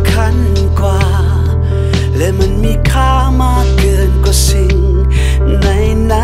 ำคัญกว่า และมันมีค่ามากเกินกว่าสิ่งไหนไหน